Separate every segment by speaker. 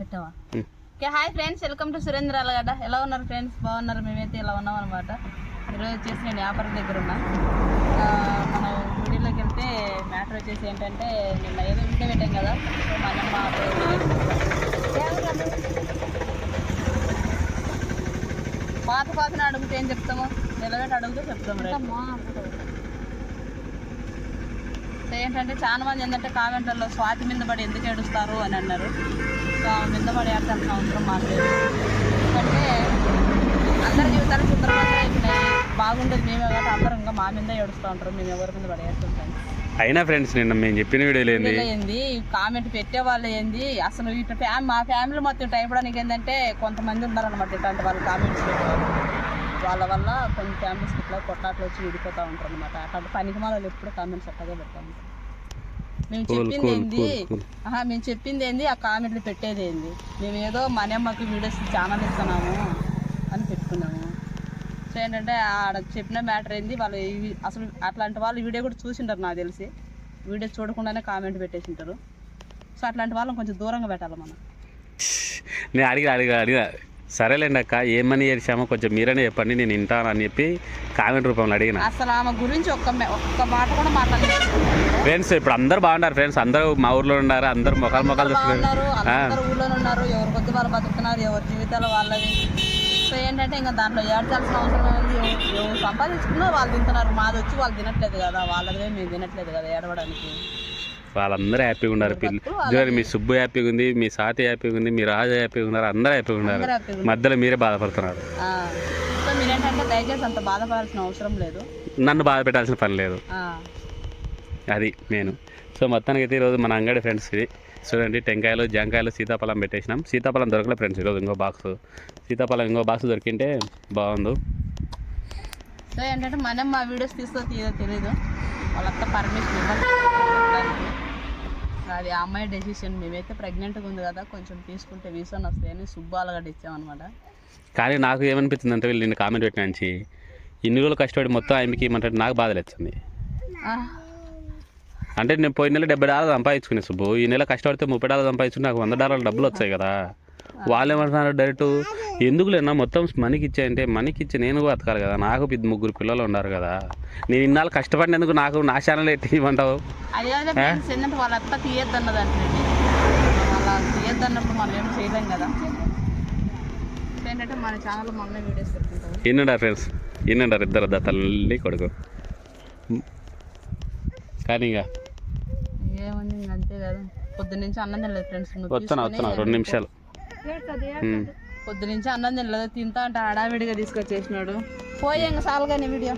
Speaker 1: పెట్టావా. Okay hi friends welcome to Surendra Alagadda. ఎలా ఉన్నారు ఫ్రెండ్స్? బాగున్నారు? మేమైతే ఇలా ఉన్నాం అనమాట ఈరోజు వచ్చేసి నేను వ్యాపారం దగ్గర ఉన్నా. మనం వీడియోలోకి వెళ్తే మ్యాటర్ వచ్చేసి ఏంటంటే నిన్న ఏదో వీడియో పెట్టాం కదా సో మనం మా పాత పాతను అడిగితే ఏం చెప్తాము? నిలబెట్టి అడిగితే చెప్తాము ఏంటంటే చాలా మంది ఏంటంటే కామెంట్లలో స్వాతి మీద పడి ఎందుకు ఏడుస్తారు అని అన్నారు. పడి ఏడాల్సిన అవసరం మాకు లేదు. ఎందుకంటే అందరి జీవితాలు సుందరమంగా అయిపోయినాయి. బాగుండేది మేమే కాబట్టి అందరం ఇంకా మా మీద ఏడుస్తూ ఉంటారు. మేము ఎవరి మీద పడి ఏడుస్తుంటాం
Speaker 2: అయినా ఫ్రెండ్స్ నిన్న మేము చెప్పిన వీడియోలో ఏంది?
Speaker 1: ఏంది? కామెంట్ పెట్టే వాళ్ళు ఏంది? అసలు ఇటు ఫ్యామ్ మా ఫ్యామిలీ మొత్తం ఇటు అయిపోవడానికి ఏంటంటే కొంతమంది ఉన్నారనమాట ఇట్లాంటి వాళ్ళు కామెంట్స్ పెట్టేవాళ్ళు. వాళ్ళ వల్ల కొన్ని ఫ్యామిలీస్ ఇట్లా కొట్లాట్లు వచ్చి విడిపోతూ ఉంటారు అనమాట అట్లాంటి పనికి మాలో ఎప్పుడు కామెంట్స్ అట్టగా పెడతాము మేము చెప్పింది ఏంది. ఆహా మేము చెప్పింది ఏంది? ఆ కామెంట్లు పెట్టేది ఏంది? మేము ఏదో మన అమ్మకి వీడియోస్ ఛానల్ ఇస్తున్నాము అని పెట్టుకున్నాము. సో ఏంటంటే ఆడ చెప్పిన మ్యాటర్ ఏంది? వాళ్ళు అసలు అట్లాంటి వాళ్ళు వీడియో కూడా చూసింటారు నాకు తెలిసి. వీడియో చూడకుండానే కామెంట్ పెట్టేసి ఉంటారు సో అట్లాంటి వాళ్ళని కొంచెం దూరంగా పెట్టాలి మనం.
Speaker 2: నేను అడిగా అడిగా అడిగా సరేలేండి అక్క ఏమని చేసామో కొంచెం మీరనే చెప్పండి నేను వింటాను అని చెప్పి కామెంట్ రూపంలో అడిగిన.
Speaker 1: అసలు ఆమె గురించి ఒక్క ఒక్క మాట కూడా మాట్లాడలేదు.
Speaker 2: ఫ్రెండ్స్ ఇప్పుడు అందరు బాగున్నారు ఫ్రెండ్స్ అందరూ మా ఊర్లో ఉన్నారు అందరు మొఖాలు మొఖాలు చూస్తున్నారు.
Speaker 1: అందరూ ఊళ్ళోనే ఉన్నారు ఎవరి కొద్ది వాళ్ళు బతుకుతున్నారు ఎవరి జీవితాలు వాళ్ళవి. సో ఏంటంటే ఇంకా దాంట్లో ఏడ్చాల్సిన అవసరం ఉంది ఎవరు- ఎవరు సంపాదించుకున్నా వాళ్ళు తింటున్నారు మాది వచ్చి వాళ్ళు తినట్లేదు కదా వాళ్ళదే మేము తినట్లేదు కదా ఏడవడానికి.
Speaker 2: వాళ్ళందరూ హ్యాపీగా ఉన్నారు. పిల్లలు చూడండి మీ సుబ్బు హ్యాపీగా ఉంది మీ సాతి హ్యాపీగా ఉంది మీ రాజు హ్యాపీగా ఉన్నారు అందరూ హ్యాపీగా ఉన్నారు. మధ్యలో మీరే బాధపడుతున్నారు.
Speaker 1: దయచేసి అంత బాధపడాల్సిన అవసరం లేదు.
Speaker 2: నన్ను బాధ పెట్టాల్సిన పని లేదు. అది నేను. సో మొత్తానికి అయితే ఈరోజు మన అంగడి ఫ్రెండ్స్ ఇది. చూడండి టెంకాయలు జాంకాయలు సీతాఫలం పెట్టేసినాం. సీతాఫలం దొరకలే ఫ్రెండ్స్ ఈరోజు ఇంకో బాక్స్ సీతాఫలం ఇంకో బాక్స్ దొరికింటే బాగుండు.
Speaker 1: సో ఏంటంటే మనం మా వీడియోస్ తీస్తో తీయదో తెలీదు. వాళ్ళంతా పర్మిషన్ ఇవ్వాలి. అది ఆ అమ్మాయి డెసిషన్ మేమైతే ప్రెగ్నెంట్గా ఉంది కదా కొంచెం తీసుకుంటే వీసాన్ వస్తాయని సుబ్బాలగడ్డ ఇచ్చామన్నమాట.
Speaker 2: కానీ నాకు ఏమనిపించింది అంటే వీళ్ళు నేను కామెంట్ పెట్టిన నుంచి ఇన్ని రోజులు కష్టపడి మొత్తం ఆయనకి ఏమంటే నాకు బాధలు వచ్చింది అంటే నేను పోయిన నెల డెబ్బై డాలర్లు సంపాదించుకునే సుబ్బు ఈ నెల కష్టపడితే ముప్పై డాలర్లు సంపాదించుకుని నాకు వంద డాలర్లు డబ్బులు వచ్చాయి కదా. వాళ్ళు ఏమంటున్నారు డైరెక్ట్ ఎందుకు లేనా మొత్తం మనకి ఇచ్చాయంటే మనకి ఇచ్చి నేను బతకాలి కదా. నాకు ముగ్గురు పిల్లలు ఉన్నారు కదా. నేను ఇన్నాళ్ళు కష్టపడినందుకు నాకు నా ఛానల్ ఎట్టి ఇవ్వమంటావు
Speaker 1: అది ఏదో ఫ్రెండ్స్ ఏంటంటే వాళ్ళంతా తీయద్దన్నది అంటే వాళ్ళ తీయద్దన్నప్పుడు మనం ఏం చేయలేం కదా. ఏంటంటే మన ఛానల్ మొన్న వీడియోస్ పెట్టుకుంటాం
Speaker 2: ఎన్నుండారు ఫ్రెండ్స్? ఎన్నుండారు ఇద్దరు దా తల్లి కొడుకు? కానీ ఇంకా.
Speaker 1: ఏముంది ఇంక అంతే కదా. పొద్దు నుంచి అన్నం తినలేదు ఫ్రెండ్స్.
Speaker 2: వస్తున్నా వస్తున్నా రెండు నిమిషాలు.
Speaker 1: పొద్దు నుంచి అన్నం తినలేదు తింటా అంటే హడావిడిగా తీసుకొచ్చేసినాడు. పోయి ఇంకా చాలు కానీ వీడియో.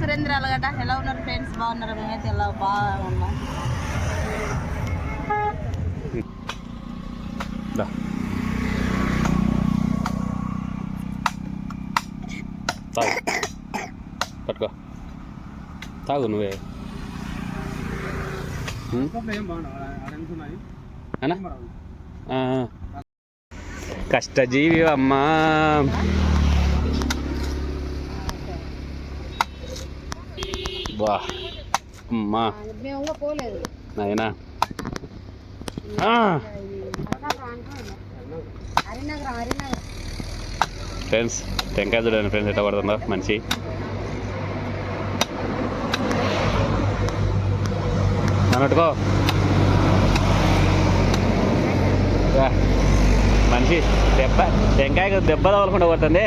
Speaker 1: సురేంద్ర అలగట ఎలా ఉన్నారు ఫ్రెండ్స్? బాగున్నారు? మేమైతే ఎలా బాగున్నాం.
Speaker 2: దా. తాగు. పట్టుకో. తాగు నువ్వే? అనా? కష్టజీవి అమ్మా బా. అమ్మా. నాయనా. ఆ. ఫ్రెండ్స్ టెంకాయ చూడండి ఫ్రెండ్స్ ఎట్లా పడుతుందో. మనిషి అన్నట్టుకో మనిషి దెబ్బ టెంకాయ దెబ్బ తగలకుండా పోతుంది.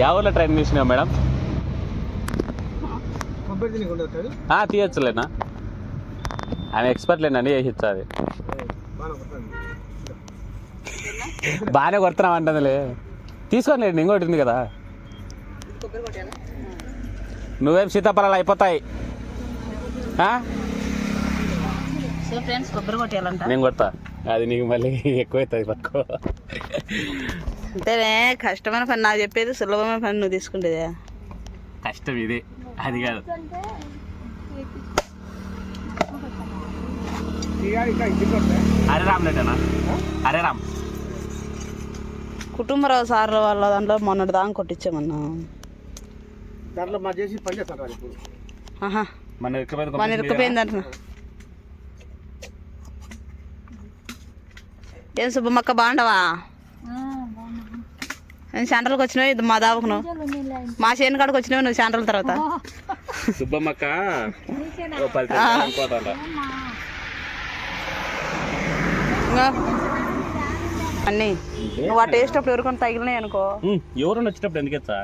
Speaker 2: యా ఊర్లో ట్రైన్ తీసినావు మేడం ఆ, తీయొచ్చులేనా? ఆమె ఎక్స్పర్ట్ లేనండి వేసి ఇచ్చాది బాగానే కొడుతున్నాం అంటుందిలే. తీసుకోండి ఇంకోటి ఉంది కదా. నువ్వేం సీతాఫలాలు అయిపోతాయి? ఆ?
Speaker 1: సో ఫ్రెండ్స్ కొబ్బరి కొట్టేయాలంట.
Speaker 2: నేను కొడతా. అది నీకు మళ్ళీ ఎక్కువైతుంది పట్టుకో.
Speaker 1: అంతేనే కష్టమైన పని నాకు చెప్పేది సులభమైన పని నువ్వు తీసుకుంటేదే.
Speaker 2: కష్టం ఇది అది కాదు. హరే రామ్ లేటనా హరే రామ్.
Speaker 1: కుటుంబరావు సార్ వాళ్ళ దాంట్లో మొన్నటి దాకా కొట్టించామన్నా.
Speaker 3: దాంట్లో మా చేసి పని చేస్తాను
Speaker 1: ఆహా.
Speaker 2: మన ఇరుక్కుపోయింది
Speaker 1: ఏం సుబ్బమ్మక్క బాగుండవా? నేను సెంట్రల్కి వచ్చినావు? ఇది మా దావకు నువ్వు మా చేను కాడికి వచ్చినావు నువ్వు సెంట్రల్ తర్వాత.
Speaker 2: సుబ్బమ్మక్క
Speaker 1: అన్నీ. నువ్వు ఆ టేస్ట్ అప్పుడు ఎవరికొని తగిలినాయి అనుకో.
Speaker 2: ఎవరైనా వచ్చేటప్పుడు ఎందుకెచ్చా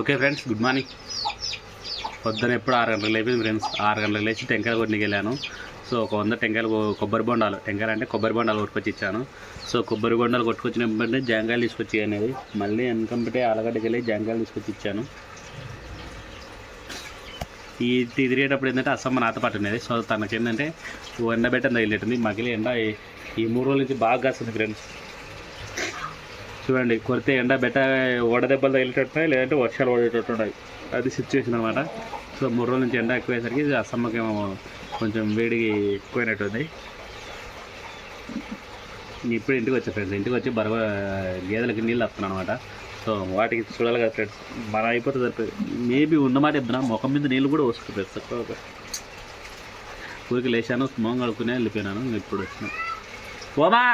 Speaker 2: ఓకే ఫ్రెండ్స్ గుడ్ మార్నింగ్. పొద్దున ఎప్పుడు ఆరు గంటలకు లేపింది ఫ్రెండ్స్. ఆరు గంటలకు లేచి టెంకాయలు కొట్టుకు వెళ్ళాను సో ఒక వంద టెంకాయలు కొబ్బరి బొండాలు. టెంకాయలు అంటే కొబ్బరి బొండాలు కొట్టుకొచ్చి ఇచ్చాను సో కొబ్బరి బొండాలు కొట్టుకొచ్చిన వెంటనే జాంకాయలు తీసుకొచ్చి అనేది. మళ్ళీ వెనకంపటే ఆలగడ్డకి వెళ్ళి జాంకాయలు తీసుకొచ్చి ఇచ్చాను ఈ తిరిగేటప్పుడు ఏంటంటే అసమ్మ నాతో పాటు ఉండేది. సో తనకి ఏంటంటే ఎండబెట్టం తగిలేటుంది మగిలి ఎండ ఈ- మూడు రోజుల నుంచి బాగా కాస్తుంది ఫ్రెండ్స్. చూడండి కొడితే ఎండ బెట్ట వడదెబ్బలు తగిలేటట్టున్నాయి లేదంటే వర్షాలు పడేటట్టున్నాయి అది సిచ్యువేషన్ అనమాట. సో మూడు రోజుల నుంచి ఎండ ఎక్కువేసరికి ఇది కొంచెం వేడికి ఎక్కువైనట్టు ఉంది ఇప్పుడు ఇంటికి వచ్చా ఫ్రెండ్స్. ఇంటికి వచ్చి బరవ గేదెలకి నీళ్ళు వస్తున్నాను అనమాట సో వాటికి చూడాలి కదా ఫ్రెండ్స్. మన అయిపోతుంది మేబీ ఉన్నమాట చెప్తున్నా. ముఖం మీద నీళ్ళు కూడా వస్తుంది తక్కువ ఊరికి లేచాను మొహం కడుక్కునే వెళ్ళిపోయినాను. ఇప్పుడు వచ్చిన. ఓమా!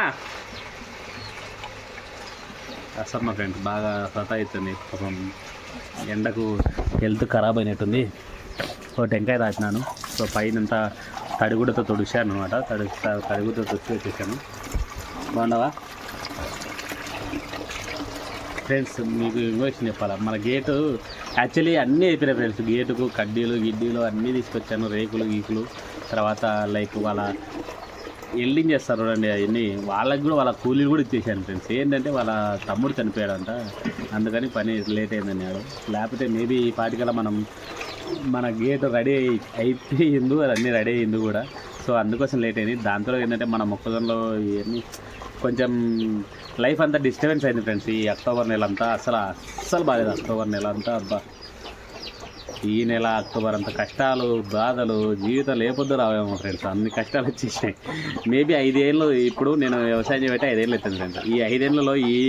Speaker 2: అసలు మా ఫ్రెండ్స్ బాగా సతాయిస్తుంది. పాపం ఎండకు హెల్త్ ఖరాబ్ అయినట్టుంది. సో టెంకాయ రాసినాను సో పైనంతా తడిగుడతో తొడిచాను అనమాట తడి తడిగుడతో తొడిచి వచ్చేసాను బాగుండవా ఫ్రెండ్స్ మీకు ఇన్ఫర్మేషన్ చెప్పాలా? మన గేటు యాక్చువల్లీ అన్నీ అయిపోయినాయి ఫ్రెండ్స్ గేటుకు కడ్డీలు గిడ్డీలు అన్నీ తీసుకొచ్చాను. రేకులు గీకులు తర్వాత లైక్ వాళ్ళ ఎల్డింగ్ చేస్తారు చూడండి అవన్నీ. వాళ్ళకి కూడా వాళ్ళ కూలీలు కూడా ఇచ్చేసాను ఫ్రెండ్స్ ఏంటంటే వాళ్ళ తమ్ముడు చనిపోయాడంట. అందుకని పని లేట్ అయిందన్నాడు. లేకపోతే మేబీ ఈ పాటికల్లా మనం మన గేట్ రెడీ అయి అయిపోయింది అది అన్నీ రెడీ అయ్యింది కూడా. సో అందుకోసం లేట్ అయింది. దాంతో ఏంటంటే మన మొక్కజొన్నలో ఇవన్నీ కొంచెం లైఫ్ అంతా డిస్టర్బెన్స్ అయింది ఫ్రెండ్స్. ఈ అక్టోబర్ నెల అంతా అసలు అస్సలు బాగాలేదు అక్టోబర్ నెల అంతా అబ్బా. ఈ నెల అక్టోబర్ అంత కష్టాలు బాధలు జీవితం లేపొద్దు రావేమో ఫ్రెండ్స్. అన్ని కష్టాలు వచ్చేసాయి మేబీ ఐదేళ్ళు ఇప్పుడు నేను వ్యవసాయం చేయబట్టి ఐదేళ్ళు అవుతుంది ఫ్రెండ్స్. ఈ ఐదేళ్ళలో ఈ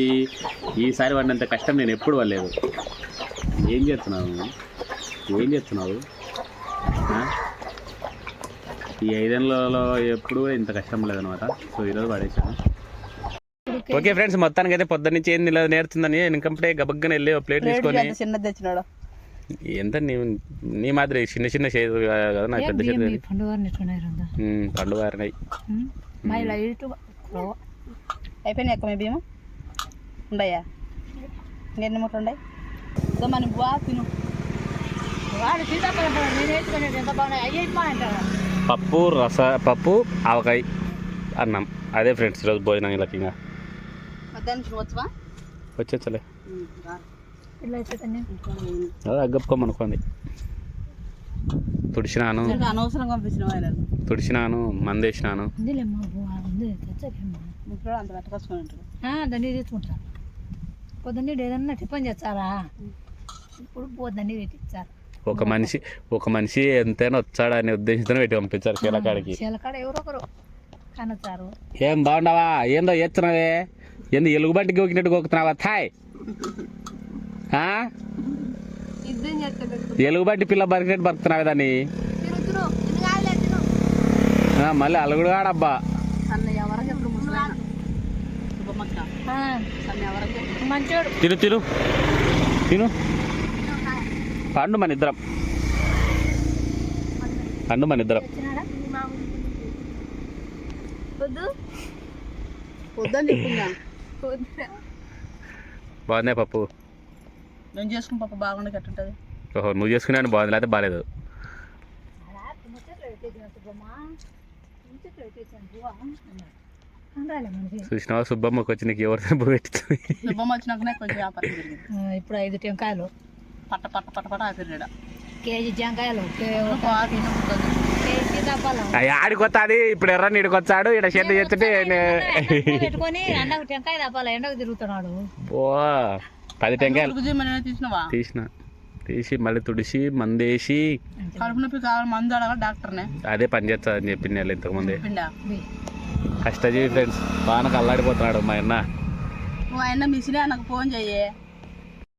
Speaker 2: ఈసారి పడినంత కష్టం నేను ఎప్పుడు పడలేదు ఏం చేస్తున్నాను ఏం చేస్తున్నావు? ఆ? ఈ ఐదేళ్ళలో ఎప్పుడు ఇంత కష్టం లేదనమాట సో ఈరోజు పడేసాను ఓకే ఫ్రెండ్స్ మొత్తానికి అయితే పొద్దున్న నుంచి ఏంది ఇలా నేర్చుందని ఇన్కంప్టే గబగ్గన వెళ్ళి ఒక ప్లేట్ తీసుకొని
Speaker 1: చిన్నది తెచ్చినాడు.
Speaker 2: ఎంత నీ నీ మాదిరి చిన్న చిన్న చేదు కదా నాకు పెద్ద చేదు పండు వారినాయి
Speaker 4: మా లైట్
Speaker 1: అయిపోయినాయి అక్క మీ బియ్యం ఉండయా? ఇంకెన్ని మూటలు ఉన్నాయి మన బా తిను.
Speaker 2: పప్పు రస పప్పు ఆవకాయ అన్నం. అదే ఫ్రెండ్స్ ఈరోజు భోజనం ఇలా ఇంకా. వచ్చేచ్చలే.
Speaker 4: ఇలా అయితే
Speaker 2: అదే అగ్గప్పుకోమనుకోండి తుడిచినాను. తుడిచినాను మందేసినాను.
Speaker 4: పొద్దున్న ఏదన్నా టిఫిన్ చేస్తారా? ఇప్పుడు పొద్దున్న పెట్టించారు
Speaker 2: ఒక మనిషి ఒక మనిషి ఎంతైనా వచ్చాడు అనే ఉద్దేశంతో పెట్టి పంపించారు కీలకాడికి
Speaker 4: చీలకాడ ఎవరో ఒకరు కనొచ్చారు.
Speaker 2: ఏం బాగుండవా ఏందో ఎత్తున్నావే ఏంది ఎలుగుబంటి గోకినట్టు గోకుతున్నావా? థాయ్! ఆ? ఎలుగుబంటి పిల్ల బరికినట్టు బతుకుతున్నావే దాన్ని. మళ్ళీ అలుగుడు కాడబ్బా. తిను తిను. తిను. పండు మన ఇద్దరం. పండు మన ఇద్దరం. బాగుందే పప్పు?
Speaker 1: నేను చేసుకుని పాప బాగుండే కట్టుంటది.
Speaker 2: ఓహో నువ్వు చేసుకున్నాను బాగుంది లేకపోతే బాగాలేదు.
Speaker 4: సుబ్బమ్మ
Speaker 2: చూసినావా సుబ్బమ్మకి వచ్చి నీకు ఎవరితో పెట్టింది?
Speaker 1: శుభం వచ్చినాకనే కొంచెం వ్యాపారం
Speaker 4: ఇప్పుడు ఐదు టెంకాయలు.
Speaker 1: పట్ట పట్ట పట్ట పట్ట ఆపిర్రాడ
Speaker 4: కేజీ జంకాయలు కే- ఒక
Speaker 1: ఆపి
Speaker 4: కేజీ సీతాఫలం
Speaker 2: ఆడికి వస్తాది ఇప్పుడు ఎర్ర నీడికి వచ్చాడు ఇక్కడ షెడ్ చేస్తుంటే
Speaker 4: పెట్టుకొని ఎండకు టెంకాయ తప్పాలి ఎండకు తిరుగుతున్నాడు.
Speaker 2: ఓ పది టెంకాయలు.
Speaker 1: తీసినవా?
Speaker 2: తీసిన. తీసి మళ్ళీ తుడిసి మందేసి.
Speaker 1: కడుపు నొప్పి కావాలి మందు అడగా డాక్టర్నే.
Speaker 2: అదే పని చేస్తా అని చెప్పింది వాళ్ళు ఇంతకుముందే కష్టజీవి ఫ్రెండ్స్ బాగా అల్లాడిపోతున్నాడు మా అన్న.
Speaker 1: నువ్వు ఆయన మిషనే నాకు ఫోన్ చెయ్యి.